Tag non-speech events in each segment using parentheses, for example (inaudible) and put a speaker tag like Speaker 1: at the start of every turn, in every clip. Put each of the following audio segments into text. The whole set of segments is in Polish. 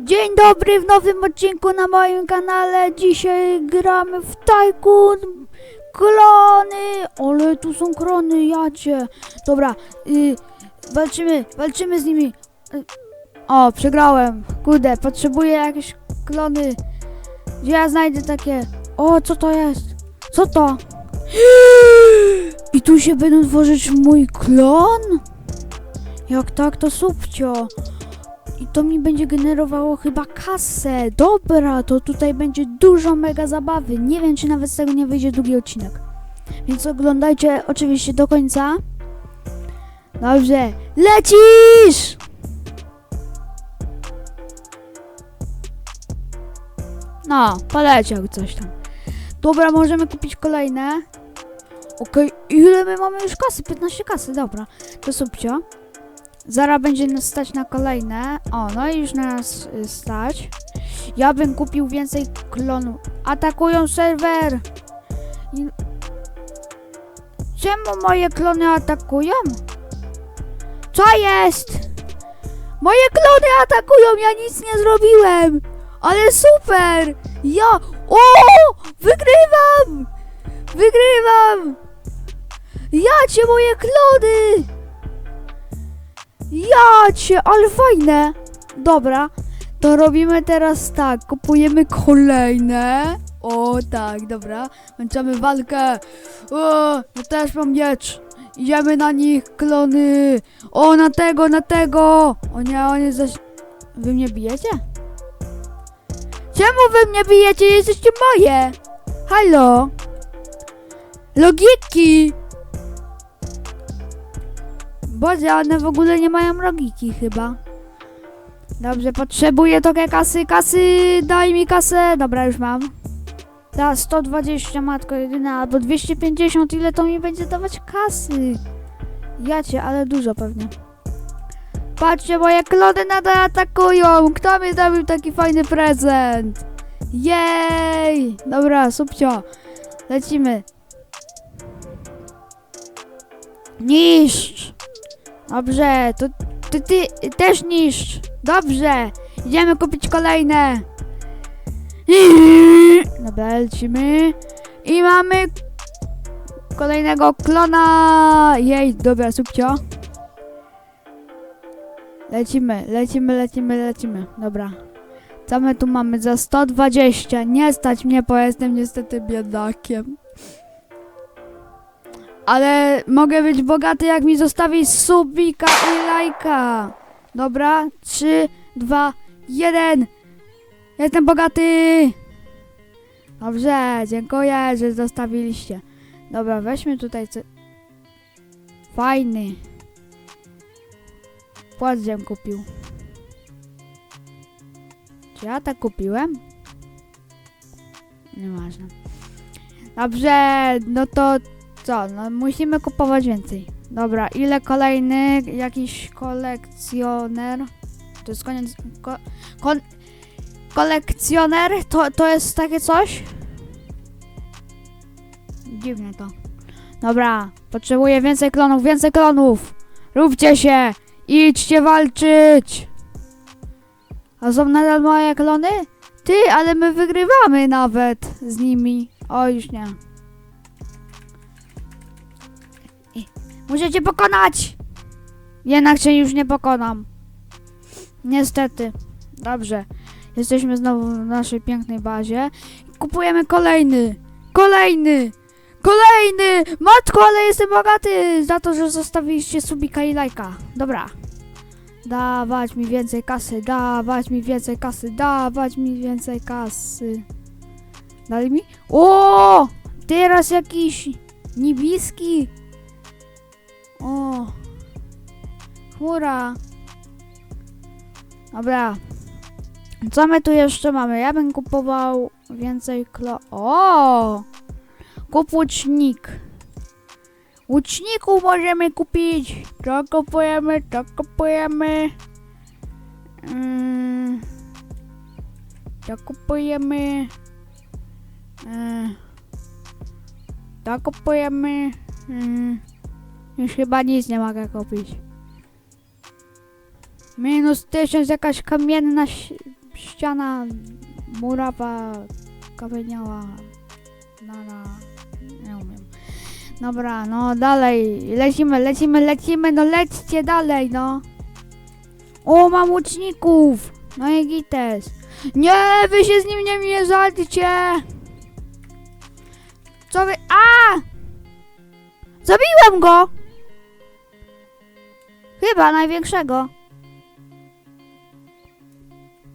Speaker 1: Dzień dobry w nowym odcinku na moim kanale. Dzisiaj gramy w Tycoon klony. Ale tu są klony, jacie. Dobra, y, walczymy, walczymy z nimi. Y, o, przegrałem. Kurde, potrzebuję jakieś klony. Gdzie ja znajdę takie? O, co to jest? Co to? I tu się będą tworzyć mój klon? Jak tak, to subcio. I to mi będzie generowało chyba kasę. Dobra, to tutaj będzie dużo mega zabawy. Nie wiem, czy nawet z tego nie wyjdzie długi odcinek. Więc oglądajcie oczywiście do końca. Dobrze, lecisz! No, poleciał coś tam. Dobra, możemy kupić kolejne. Okej, ile my mamy już kasy? 15 kasy, dobra. To subcio. Zara będzie nas stać na kolejne. O, no i już nas y, stać. Ja bym kupił więcej klonów. Atakują serwer! Czemu moje klony atakują? Co jest? Moje klony atakują, ja nic nie zrobiłem! Ale super! Ja... O! Wygrywam! Wygrywam! Ja cię moje klony! Ja ale fajne! Dobra, to robimy teraz tak, kupujemy kolejne. O tak, dobra, kończymy walkę. O, ja też mam miecz. Idziemy na nich, klony. O, na tego, na tego. O nie, on jest zaś... Wy mnie bijecie? Czemu wy mnie bijecie? Jesteście moje. Halo? Logiki. Boże, one w ogóle nie mają logiki chyba. Dobrze, potrzebuję trochę kasy, kasy, daj mi kasę. Dobra, już mam. Teraz 120, matko jedyna, albo 250, ile to mi będzie dawać kasy? Jacie, ale dużo pewnie. Patrzcie, moje klony nadal atakują. Kto mi zrobił taki fajny prezent? Jej! Dobra, subcio. Lecimy. Niszcz! Dobrze, to ty, ty też niszcz. Dobrze, idziemy kupić kolejne. (laughs) Dobra, lecimy. I mamy kolejnego klona. Jej, dobra, subcio. Lecimy, lecimy, lecimy, lecimy. Dobra. Co my tu mamy za 120? Nie stać mnie, bo jestem niestety biedakiem. Ale mogę być bogaty, jak mi zostawi subika i lajka. Dobra, 3, 2, 1. Jestem bogaty. Dobrze, dziękuję, że zostawiliście. Dobra, weźmy tutaj co... Fajny. Płat żem kupił. Czy ja tak kupiłem? Nieważne. Dobrze, no to co? No musimy kupować więcej. Dobra, ile kolejny jakiś kolekcjoner? To jest koniec. Ko, kon, kolekcjoner? To, to jest takie coś? Dziwne to. Dobra, potrzebuję więcej klonów, więcej klonów! Róbcie się! Idźcie walczyć! A są nadal moje klony? Ty, ale my wygrywamy nawet z nimi. O, już nie. Muszę cię pokonać! Jednak cię już nie pokonam. Niestety. Dobrze. Jesteśmy znowu w naszej pięknej bazie. Kupujemy kolejny! Kolejny! Kolejny! Matko, ale jestem bogaty! Za to, że zostawiliście subika i lajka. Dobra. Dawać mi więcej kasy, dawać mi więcej kasy, dawać mi więcej kasy. Dali mi? O! Teraz jakiś niebieski. O! Chmura! Dobra. Co my tu jeszcze mamy? Ja bym kupował więcej klo... O! Kup łucznik. Łuczniku możemy kupić. To kupujemy, to kupujemy. Mm. To kupujemy. Mm. To kupujemy. Mm. Już chyba nic nie mogę kupić. Minus tysiąc, jakaś kamienna ściana, murawa, kamieniała, nana, nie umiem. Dobra, no dalej, lecimy, lecimy, lecimy, no lećcie dalej, no. O, mam łuczników, no i gites. Nie, wy się z nim nie mierzajcie. Co wy, a! Zabiłem go! Chyba największego.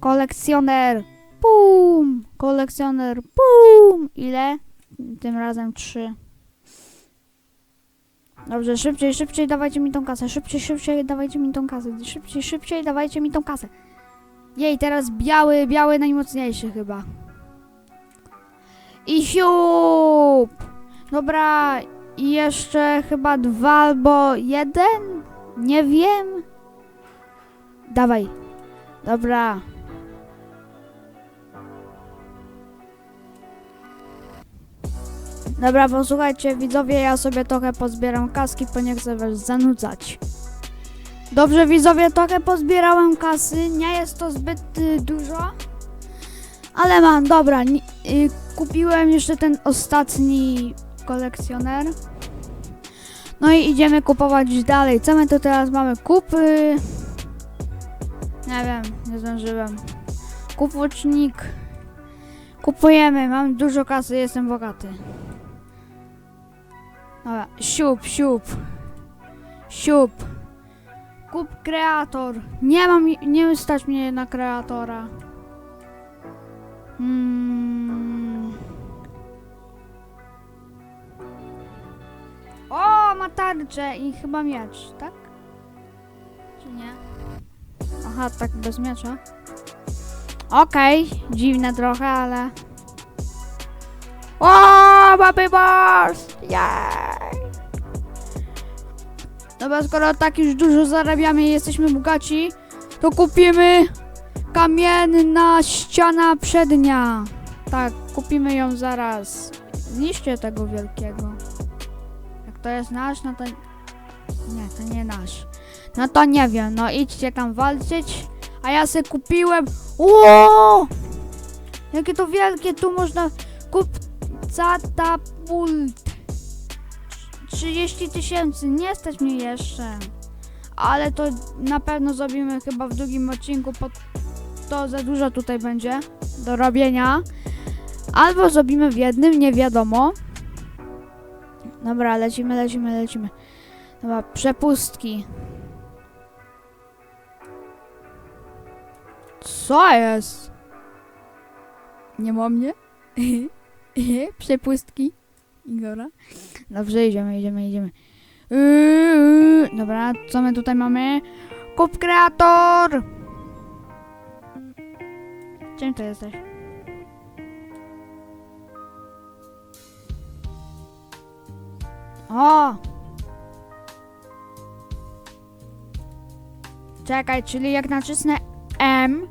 Speaker 1: Kolekcjoner. Pum! Kolekcjoner. Pum! Ile? Tym razem trzy. Dobrze, szybciej, szybciej dawajcie mi tą kasę. Szybciej, szybciej dawajcie mi tą kasę. Szybciej, szybciej dawajcie mi tą kasę. Jej, teraz biały, biały najmocniejszy chyba. I siup! Dobra, i jeszcze chyba dwa albo jeden? Nie wiem. Dawaj. Dobra. Dobra, posłuchajcie, widzowie, ja sobie trochę pozbieram kaski, bo nie chcę was zanudzać. Dobrze, widzowie, trochę pozbierałem kasy. Nie jest to zbyt y, dużo. Ale mam, dobra. Y, kupiłem jeszcze ten ostatni kolekcjoner. No i idziemy kupować dalej. Co my tu teraz mamy? Kupy. Nie wiem, nie zdążyłem. Kup łucznik. Kupujemy, mam dużo kasy, jestem bogaty. Dobra, siup, siup. Siup. Kup kreator. Nie mam, nie stać mnie na kreatora. Hmm. Tarczę i chyba miecz, tak? Czy nie? Aha, tak bez miecza. Okej, dziwne trochę, ale... O, mamy boss! Jej! Dobra, skoro tak już dużo zarabiamy i jesteśmy bogaci, to kupimy kamienna ściana przednia. Tak, kupimy ją zaraz. Zniszczcie tego wielkiego. To jest nasz, no to... Nie, to nie nasz. No to nie wiem, no idźcie tam walczyć. A ja se kupiłem... Ło! Jakie to wielkie, tu można... Kup catapult. 30 tysięcy, nie stać mnie jeszcze. Ale to na pewno zrobimy chyba w drugim odcinku, to za dużo tutaj będzie do robienia. Albo zrobimy w jednym, nie wiadomo. Dobra, lecimy, lecimy, lecimy. Dobra, przepustki. Co jest? Nie ma mnie? (laughs) Przepustki. Igora. Dobrze, idziemy, idziemy, idziemy. Yy, dobra, co my tutaj mamy? Kup kreator! Czym to jesteś? O! Czekaj, czyli jak nacisnę M.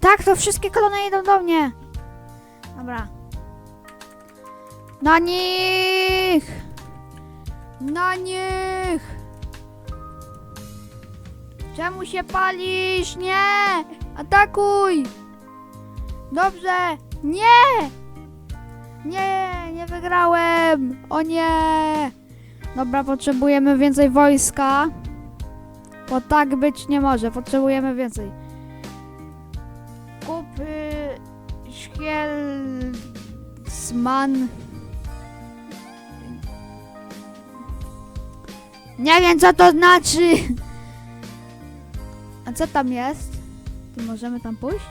Speaker 1: Tak, to wszystkie kolony idą do mnie. Dobra. Na nich! Na nich! Czemu się palisz? Nie! Atakuj! Dobrze! Nie! Nie, nie wygrałem! O nie! Dobra, potrzebujemy więcej wojska. Bo tak być nie może, potrzebujemy więcej. Kup y, Szkielsman. Nie wiem co to znaczy. A co tam jest? Ty możemy tam pójść?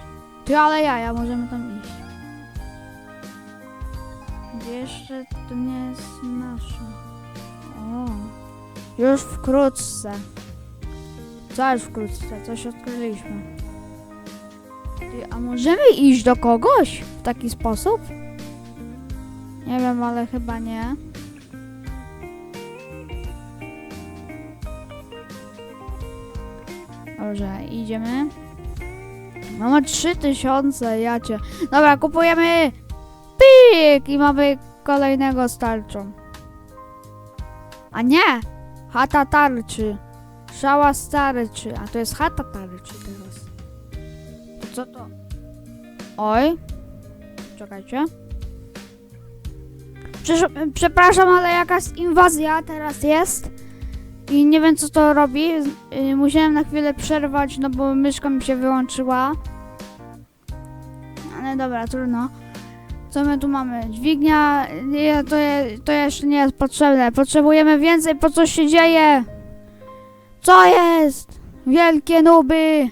Speaker 1: Ty, ale jaja, możemy tam iść. Gdzie jeszcze to nie jest nasze. O, już wkrótce. Co już wkrótce? Coś odkryliśmy. Ty, a możemy iść do kogoś w taki sposób? Nie wiem, ale chyba nie. Dobrze, idziemy. Mamy 3000, jacie. Dobra, kupujemy pik i mamy kolejnego starczą. A nie! Chata tarczy. Szała stary czy... A to jest chata stary czy teraz? To co to? Oj. Czekajcie. Przesz- przepraszam, ale jakaś inwazja teraz jest. I nie wiem co to robi. Z- y, Musiałem na chwilę przerwać, no bo myszka mi się wyłączyła. Ale dobra, trudno. Co my tu mamy? Dźwignia, nie, to, je, to jeszcze nie jest potrzebne. Potrzebujemy więcej, po co się dzieje? Co jest? Wielkie nuby!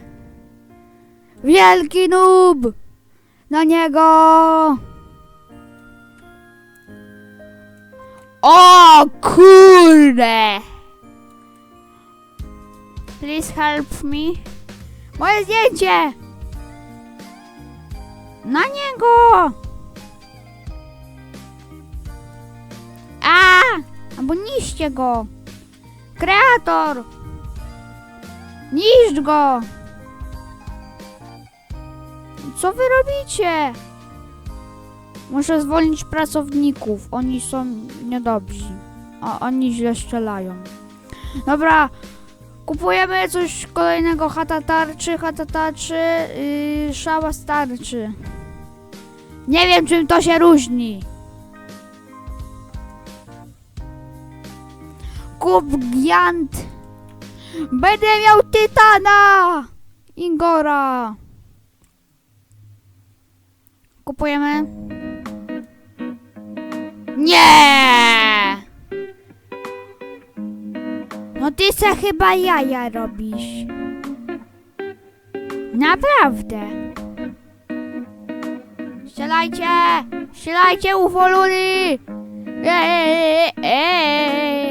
Speaker 1: Wielki nub! Na niego! O kurde! Please help me. Moje zdjęcie! Na niego! Albo niszcie go! Kreator! Niszcz go! Co wy robicie? Muszę zwolnić pracowników. Oni są niedobrzy. O, oni źle strzelają. Dobra. Kupujemy coś kolejnego. Chata tarczy, chata tarczy, yy, szała starczy. Nie wiem, czym to się różni. Kup giant. Będę miał tytana. Ingora. Kupujemy. Nie! No ty se chyba jaja robisz. Naprawdę. Strzelajcie! Strzelajcie, ufolury! Ej, ej!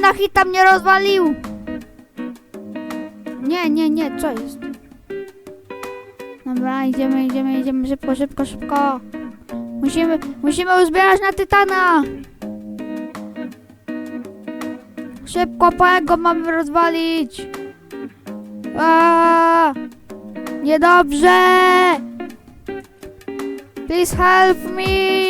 Speaker 1: Na hita mnie rozwalił! Nie, nie, nie, co jest? Dobra, idziemy, idziemy, idziemy szybko, szybko, szybko. Musimy, musimy uzbierać na Tytana. Szybko, po jak go mamy rozwalić. A, niedobrze. Please help me.